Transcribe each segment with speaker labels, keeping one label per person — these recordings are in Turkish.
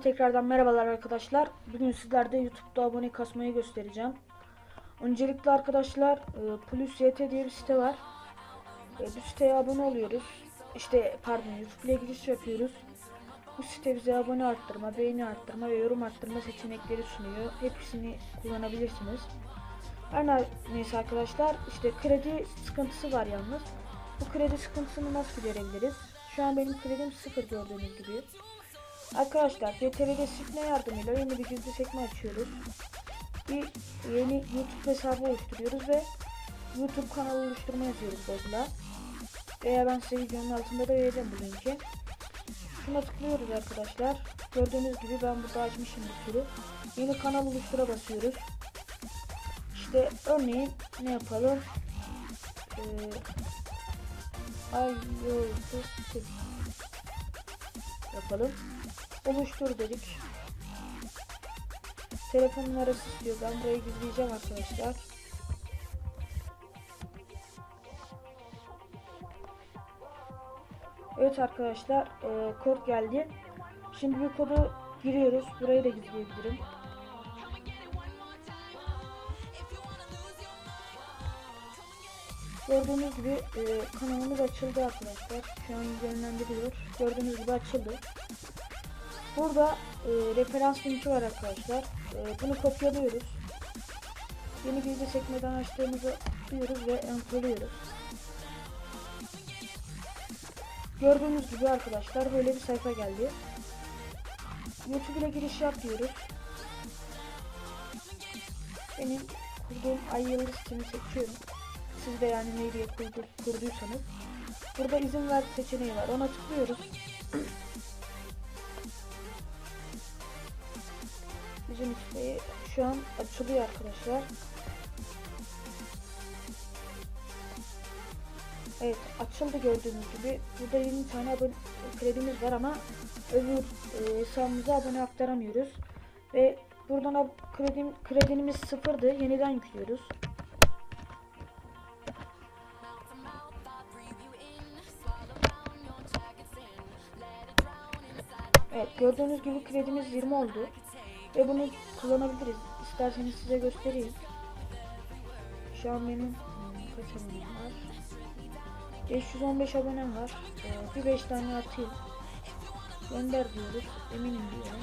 Speaker 1: tekrardan merhabalar arkadaşlar. Bugün sizlerde YouTube'da abone kasmayı göstereceğim. Öncelikle arkadaşlar e, Plus YT diye bir site var. E, bu siteye abone oluyoruz. İşte pardon YouTube'ya giriş yapıyoruz. Bu site bize abone arttırma, beğeni arttırma ve yorum arttırma seçenekleri sunuyor. Hepsini kullanabilirsiniz. Her ne- neyse arkadaşlar işte kredi sıkıntısı var yalnız. Bu kredi sıkıntısını nasıl giderebiliriz? Şu an benim kredim sıfır gördüğünüz gibi. Arkadaşlar CTRL silme yardımıyla yeni bir gizli sekme açıyoruz. Bir yeni YouTube hesabı oluşturuyoruz ve YouTube kanalı oluşturma yazıyoruz Google'a. Veya ben size videonun altında da vereceğim bu linki. Şuna tıklıyoruz arkadaşlar. Gördüğünüz gibi ben burada açmışım bir sürü. Yeni kanal oluştura basıyoruz. İşte örneğin ne yapalım? Ee, ay yapalım. Oluştur dedik. Telefon numarası istiyor. Ben burayı gizleyeceğim arkadaşlar. Evet arkadaşlar e, kod geldi. Şimdi bu kodu giriyoruz. Burayı da gizleyebilirim. Gördüğünüz gibi e, kanalımız açıldı arkadaşlar. Şu an yönlendiriyor. Gördüğünüz gibi açıldı. Burada e, referans linki var arkadaşlar. E, bunu kopyalıyoruz. Yeni gizli sekmeden açtığımızı tıklıyoruz ve enterlıyoruz. Gördüğünüz gibi arkadaşlar böyle bir sayfa geldi. YouTube ile giriş yap diyoruz. Benim kurduğum ay yıldız sitemi seçiyorum. Siz de yani ne diye kurdu, kurduysanız. Burada izin ver seçeneği var. Ona tıklıyoruz. Bizim siteyi şu an açılıyor arkadaşlar. Evet açıldı gördüğünüz gibi. Burada 20 tane abone kredimiz var ama öbür e, hesabımıza abone aktaramıyoruz. Ve buradan kredim, kredimiz sıfırdı. Yeniden yüklüyoruz. Evet gördüğünüz gibi kredimiz 20 oldu. Ve bunu kullanabiliriz. İsterseniz size göstereyim. Şu an benim hmm, kaç abonem var? 515 abonem var. Ee, bir 5 tane atayım. Gönder diyoruz. Eminim diyorum.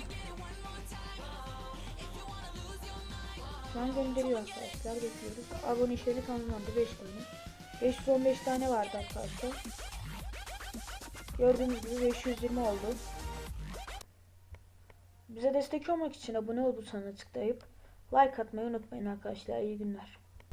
Speaker 1: Şu an gönderiyor arkadaşlar. Bekliyoruz. Abone işlemi tamamlandı. 5 tane. 515 tane vardı arkadaşlar. Gördüğünüz gibi 520 oldu. Bize destek olmak için abone ol butonuna tıklayıp like atmayı unutmayın arkadaşlar. İyi günler.